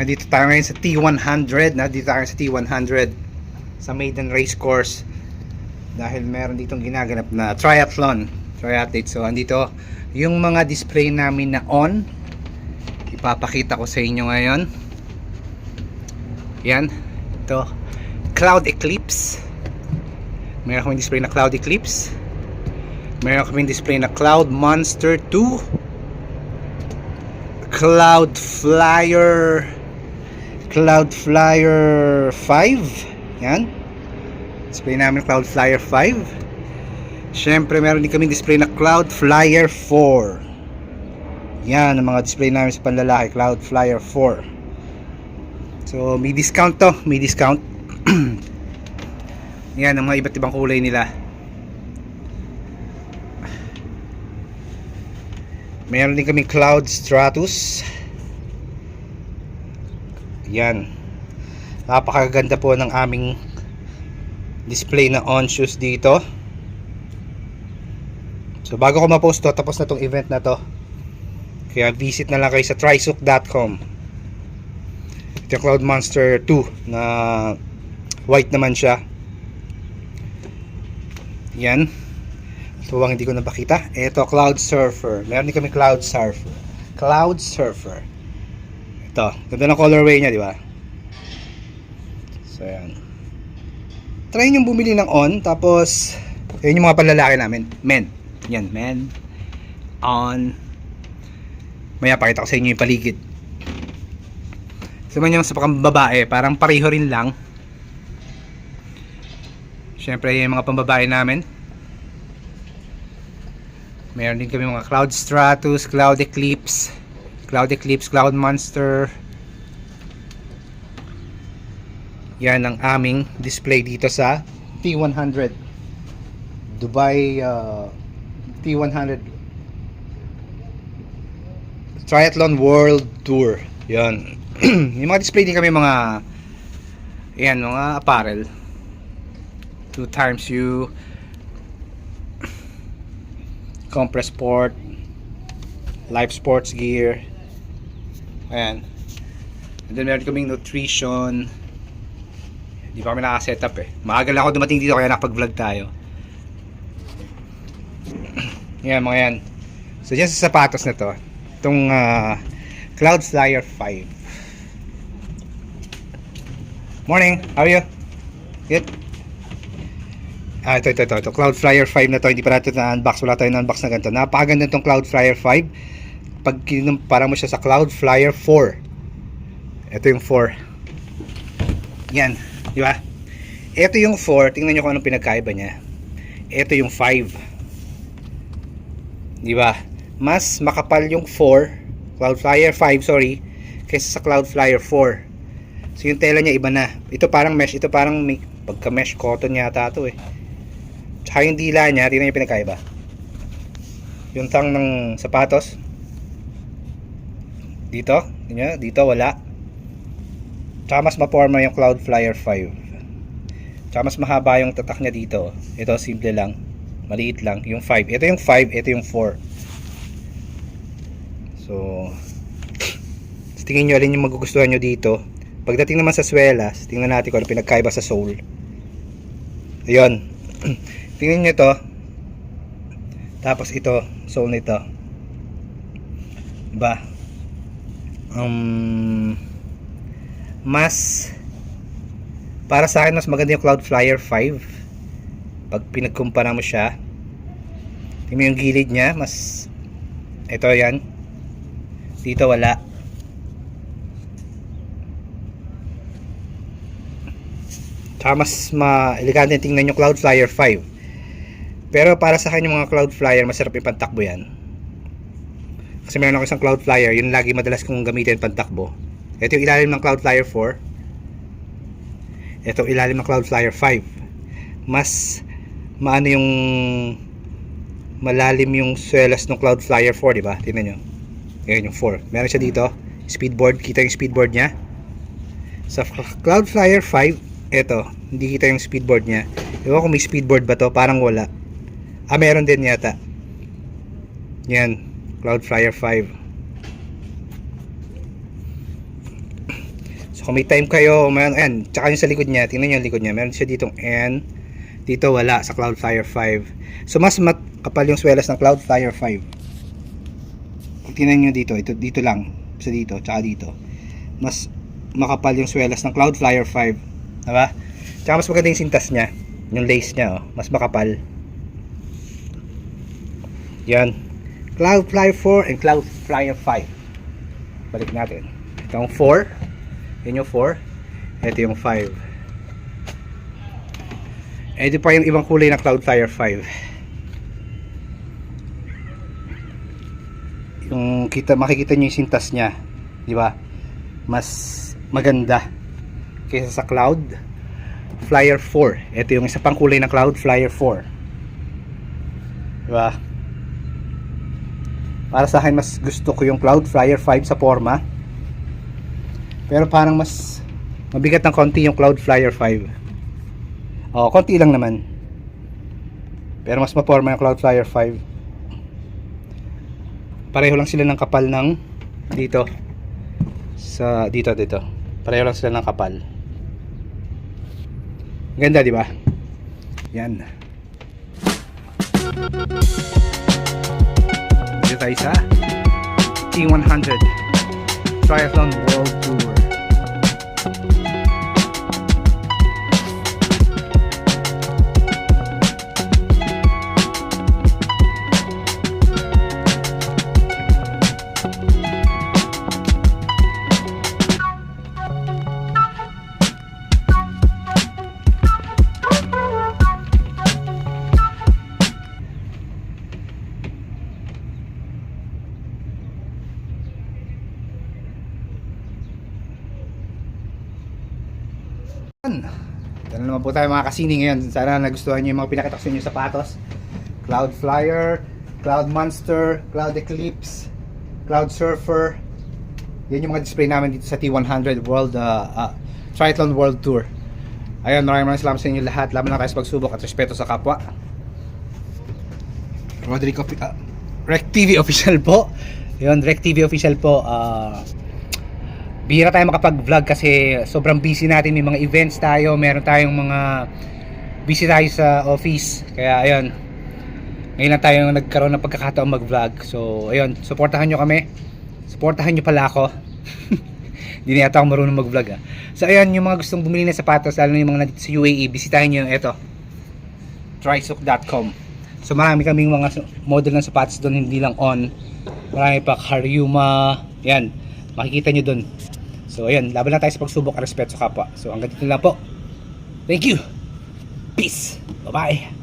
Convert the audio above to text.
Yan, dito tayo ngayon sa T100 na dito tayo sa T100 sa maiden race course. Dahil meron ditong ginaganap na triathlon triathlete. So andito yung mga display namin na on. Ipapakita ko sa inyo ngayon. Yan. Ito cloud eclipse. Meron kaming display na cloud eclipse. Meron kaming display na cloud monster 2 cloud flyer cloud flyer 5 yan. Display namin cloud flyer 5 syempre meron din kaming display na cloud flyer 4 yan ang mga display namin sa panlalaki cloud flyer 4 so may discount to may discount. Yan ang mga iba't ibang kulay nila. Meron din kaming cloud stratus yan. Napakaganda po ng aming display na on shoes dito. So bago ko ma-post to tapos na tong event na to. Kaya visit na lang kayo sa trysook.com ito yung Cloud Monster 2 na white naman siya. Yan. Ito ang hindi ko napakita? Ito Cloud Surfer. Meron din kami Cloud Surfer. Cloud Surfer ito ganda ng colorway niya di ba? So yan try nyo bumili ng on tapos yun yung mga panlalaki namin. Men. Yan men. On. Maya pakita ko sa inyo yung paligid. Sa man yung sa pambabae parang pareho rin lang. Syempre yung mga pambabae namin. Meron din kami mga cloud stratus cloud eclipse cloud eclipse cloud monster. Yan ang aming display dito sa T100 Dubai uh, T100 Triathlon World Tour. Yan. Yung mga display din kami mga yan mga apparel. Two times you compress sport life sports gear ayan and then meron kaming nutrition hindi pa kami naka-set up eh. Maaga lang ako dumating dito kaya nakapag-vlog tayo. yan mga yan. So dyan sa sapatos na to. Itong ah, Cloud Flyer 5. Morning, how are you? Good? Ah, ito, ito, ito, ito. Cloud Flyer 5 na to. Hindi pa natin na-unbox. Wala tayong na-unbox na ganito. Napakaganda itong Cloud Flyer 5. Pag kinumpara mo siya sa Cloud Flyer 4. Ito yung 4. Yan. Di ba? Ito yung 4, tingnan nyo kung anong pinagkaiba niya. Ito yung 5. Di ba? Mas makapal yung 4, Cloudflyer 5, sorry, kaysa sa Cloudflyer 4. So yung tela niya iba na. Ito parang mesh, ito parang may, pagka mesh cotton yata ito eh. Tsaka yung dila niya, tingnan nyo pinagkaiba. Yung tang ng sapatos. Dito, nyo, dito wala. Tsaka mas maporma yung Cloud Flyer 5. Tsaka mas mahaba yung tatak niya dito. Ito simple lang. Maliit lang. Yung 5. Ito yung 5, ito yung 4. So, tingin nyo alin yung magugustuhan nyo dito. Pagdating naman sa swelas, tingnan natin kung ano pinagkaiba sa sole. Ayun. tingnan nyo to. Tapos ito, sole nito. Diba? Um, mas para sa akin mas maganda yung Cloud Flyer 5 pag pinagkumpara mo siya tingnan yung gilid niya mas ito yan. Dito wala. Tsaka mas ma-elegante tingnan yung Cloud Flyer 5 pero para sa akin yung mga Cloud Flyer masarap yung pantakbo yan kasi meron ako isang Cloud Flyer yun lagi madalas kong gamitin pantakbo ito yung ilalim ng Cloud Flyer 4. Ito ilalim ng Cloud Flyer 5. Mas maano yung malalim yung swelas ng Cloud Flyer 4, di ba? Tingnan nyo. Ayan yung 4. Meron siya dito. Speedboard. Kita yung speedboard niya. Sa Cloud Flyer 5, ito. Hindi kita yung speedboard niya. Ewan kung may speedboard ba to. Parang wala. Ah, meron din yata. Yan. Cloud Flyer 5. So kung may time kayo, meron, ayan, tsaka yung sa likod niya, tingnan niyo yung likod niya, meron siya ditong N, dito wala sa Cloudflyer 5. So mas makapal yung swelas ng Cloudflyer 5. Kung tingnan niyo dito, ito dito lang, sa dito, tsaka dito. Mas makapal yung swelas ng Cloudflyer 5. Diba? Tsaka mas maganda yung sintas niya, yung lace niya, oh, mas makapal. Yan. Cloudflyer 4 and Cloudflyer 5. Balik natin. Ito yung 4. Yan yung 4. Ito yung 5. Ito pa yung ibang kulay na Cloudflyer 5. Yung kita makikita niyo yung sintas niya, 'di ba? Mas maganda kaysa sa Cloud Flyer 4. Ito yung isa pang kulay ng Cloud Flyer 4. 'Di ba? Para sa akin mas gusto ko yung Cloud Flyer 5 sa forma. Pero parang mas mabigat ng konti yung Cloud Flyer 5. Oh, konti lang naman. Pero mas maporma yung Cloud Flyer 5. Pareho lang sila ng kapal ng dito. Sa dito dito. Pareho lang sila ng kapal. Ganda, di ba? Yan. Dito tayo sa T100 Triathlon World Tour. Dala naman po tayo mga kasini ngayon. Sana nagustuhan niyo yung mga pinakita ko sa inyo sapatos. Cloud Flyer, Cloud Monster, Cloud Eclipse, Cloud Surfer. Yan yung mga display namin dito sa T100 World uh, uh, Triathlon World Tour. Ayun, maraming maraming salamat sa inyo lahat. Laban lang tayo sa pagsubok at respeto sa kapwa. Roderick Offi- uh, Rec TV official po. Yun, Rec TV official po. Uh, bihira tayo makapag-vlog kasi sobrang busy natin. May mga events tayo, meron tayong mga busy tayo sa office. Kaya ayun, ngayon lang tayo nagkaroon ng pagkakataon mag-vlog. So ayun, supportahan nyo kami. Supportahan nyo pala ako. Hindi na yata ako marunong mag-vlog ah. So ayun, yung mga gustong bumili ng sapatos, lalo na yung mga nandito sa UAE, bisitahin nyo yung ito. Trysook.com So marami kaming mga model ng sapatos doon, hindi lang on. Marami pa Haryuma. Yan, makikita nyo doon. So ayun, laban lang tayo sa pagsubok at respeto sa kapwa. So hanggang dito lang po. Thank you. Peace. Bye-bye.